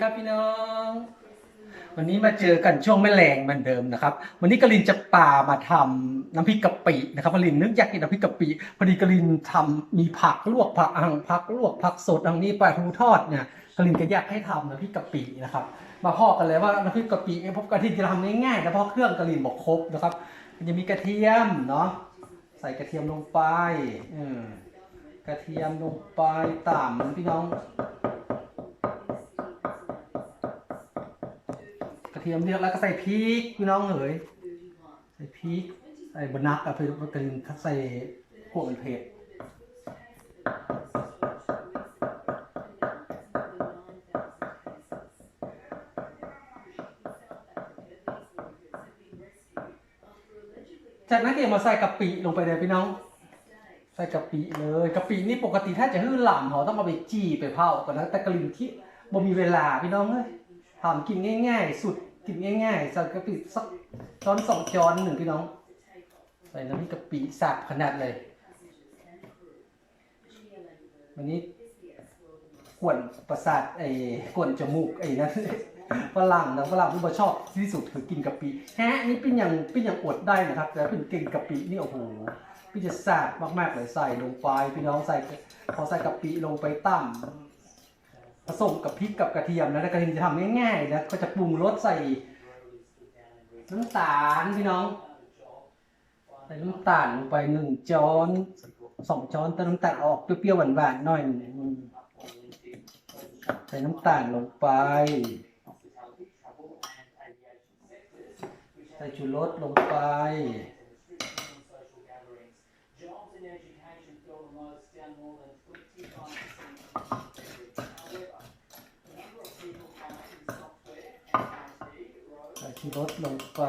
ครับพี่น้อง วันนี้มาเจอกันช่วงแม่แรงเหมือนเดิมนะครับ วันนี้กลินจะป่ามาทำน้ำพริกกะปินะครับกลินนึกอยากกินน้ำพริกกะปิพอดีกลินทำมีผักลวกผักอ่างผักลวกผักสดอันนี้ปลาทูทอดเนี่ยกลินก็อยากให้ทำน้ำพริกกะปินะครับ มาพอกันเลยว่าน้ำพริกกะปิพบกะทิจะทำง่ายๆแต่พอเครื่องกลินบอกครบนะครับ มันจะมีกระเทียมเนาะใส่กระเทียมลงไปอืกระเทียมลงไปต่ำพี่น้อง ระเทียมเรียกแล้วก็ใส่พริกพี่น้องเอ๋ยใส่พริกใส่บะนักอะเพื่อกระเทียมใส่พวกมันเผ็ดจากนั้นก็เอามาใส่กะปิลงไปเลยพี่น้อง ใส่กะปิเลยกะปินี่ปกติถ้าจะหื้อหล่ำเขาต้องเอาไปจี้ไปเผาก่อนนะแต่กะลินที่บ่มีเวลาพี่น้องเอ้ยทำกินง่าย ๆ สุด กินง่ายๆใส่กะปิสักช้อนสองช้อนหนึ่งพี่น้อง ใส่น้ำพริกกะปิสับขนาดเลย วันนี้กวนประสาทไอ้กวนจมูกไอ้นั่นฝรั่งนะฝรั่งที่บ่ชอบที่สุดคือกินกะปิแฮะนี่เป็นอย่างเป็นอย่างอดได้นะครับ แต่เป็นกินกะปินี่โอ้โหพี่จะแซ่บมากๆเลยใส่ลงไปพี่น้องใส่พอใส่กะปิลงไปตั้ม ผสมกับพริกกับกระเทียมแล้วกระเทียมจะทำง่ายๆนะก็จะปรุงรสใส่น้ำตาลพี่น้อง ใส่น้ำตาลลงไปหนึ่งช้อนสองช้อนแต่น้ำตาลออกเปรี้ยวๆหวานๆหน่อยหนึ่งใส่น้ำตาลลงไป ใส่ชูรสลงไป ใส่ชูรสลงไป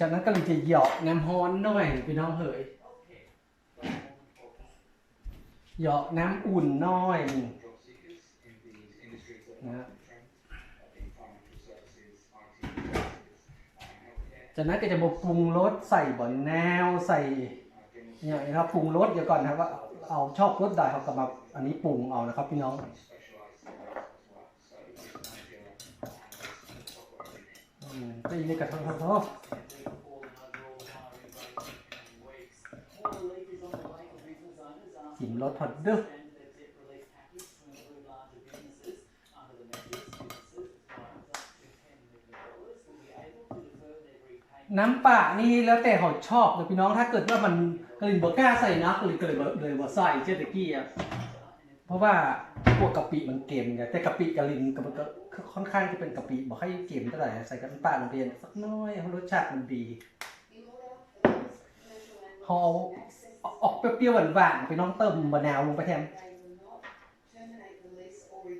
จากนั้นก็เลยจะเหยาะน้ำฮ้อนหน่อยพี่น้องเอ๋ยเหยาะน้ำอุ่นหน่อยนะจากนั้นก็จะมาปรุงรสใส่บ่อนแนวใส่เนี่ยนะครับปรุงรสเดี๋ยวก่อนนะครับว่าเอาชอบรสใดเขาก็มาอันนี้ปรุงเอานะครับพี่น้อง อืม ตีนี่กระทงทอดกินรสพอดเด้อน้ำป่านี่แล้วแต่เขาชอบเลยพี่น้องถ้าเกิดว่ามันกลิ่นเบอร์ก้าใส่นะกลิ่นก็เลยบ่เลยบอใส่เช่นตะกี้อะเพราะว่า พวกกะปิมันเกมไงแต่กะปิกะลินก็มันก็ค่อนข้างจะเป็นกะปิบอกให้เกมเท่าไหร่ใส่กับน้ำปลาลงไปสักน้อยให้รสชาติมันดีเขาเอาออกเปรี้ยวๆหวานๆไปน้องเติมมะนาวลงไปแทน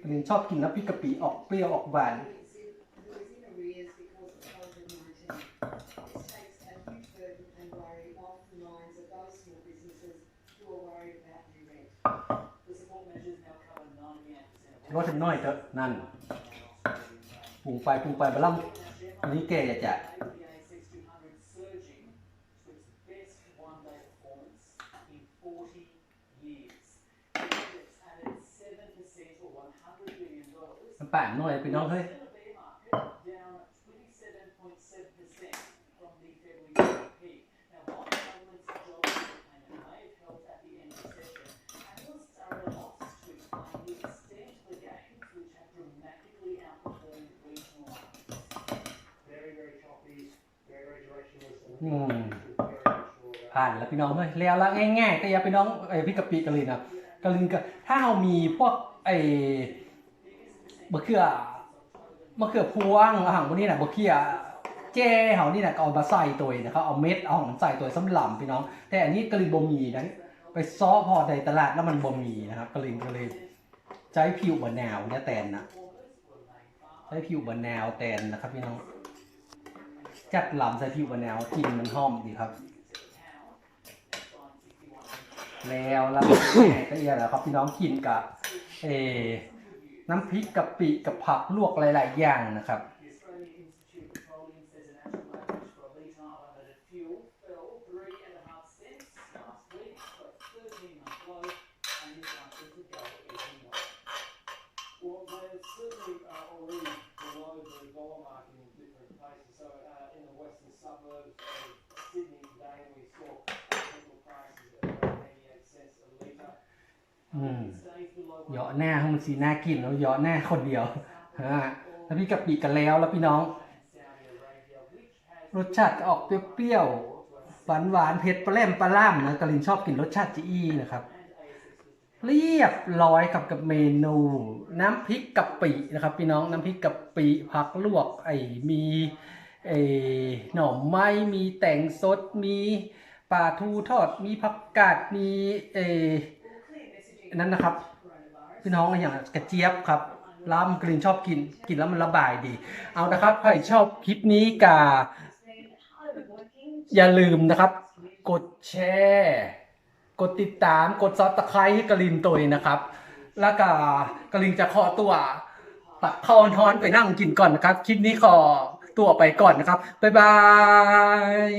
กะลินชอบกินน้ำพริกกะปิออกเปรี้ยวออกหวาน รสน้อยเถอะนั่นปรุงไปปรุงไปบะล่ำนี้แกจะจะน้ำป่านน้อยไปน้องเฮ้ย อืมผ่านแล้วพี่น้องเฮ้ยแล้วละง่ายๆแต่อย่าไปน้องไอ้พี่กะปิกะลินอะกะลินก็ถ้าเรามีพวกไอ้มะเขือมะเขือพวงอาหารพวกนี้นะมะเขือเจ้เฮานี่นะก็เอามาใส่ตัวนะครับเอาเม็ดเอาของใส่ตัวสำหรับพี่น้อง แต่อันนี้กะลินบ่มีนะไปซ้อพอในตลาดแล้วมันบ่มีนะครับกะลินก็เลยใช้ผิวบะแนวเนี่ยแตนนะใช้ผิวบะแนวแตนนะครับพี่น้อง จัดหลำใส่ผิวบะแนวกลินมันหอมดีครับ แล้วแล้วก็เอียแล้วครับพี่น้องกินกับเออน้ำพริกกะปิกับผักลวกหลาย ๆ อย่างนะครับ อืมเหยาะหน้าให้มันสีหน้ากินแล้วเหยาะหน้าคนเดียวฮะแล้วพี่กะปิกันแล้วแล้วพี่น้อง รสชาติออกเปรี้ยวๆหวานหวานๆเผ็ดปลาแรมปลาล่ามนะกะลินชอบกินรสชาติจีอีนะครับ เรียบร้อยกับกับเมนู น้ำพริกกะปินะครับ พี่น้องน้ำพริกกะปิผักลวกไอ้มีไอ้หน่อไม้มีแตงสดมีปลาทูทอดมีผักกาดมีเอ้ นั่นนะครับ พี่น้องอย่างกระเจี๊ยบครับล้ำกลิ่นชอบกินกินแล้วมันระบายดี เอานะครับใครชอบคลิปนี้กาอย่าลืมนะครับ กดแชร์ กดติดตามกดซับสไครต์ให้กลินตัวนะครับ แล้วก็กลินจะขอตัวตัดเข้านอนไปนั่งกินก่อนนะครับ คลิปนี้ขอตัวไปก่อนนะครับ บ๊ายบาย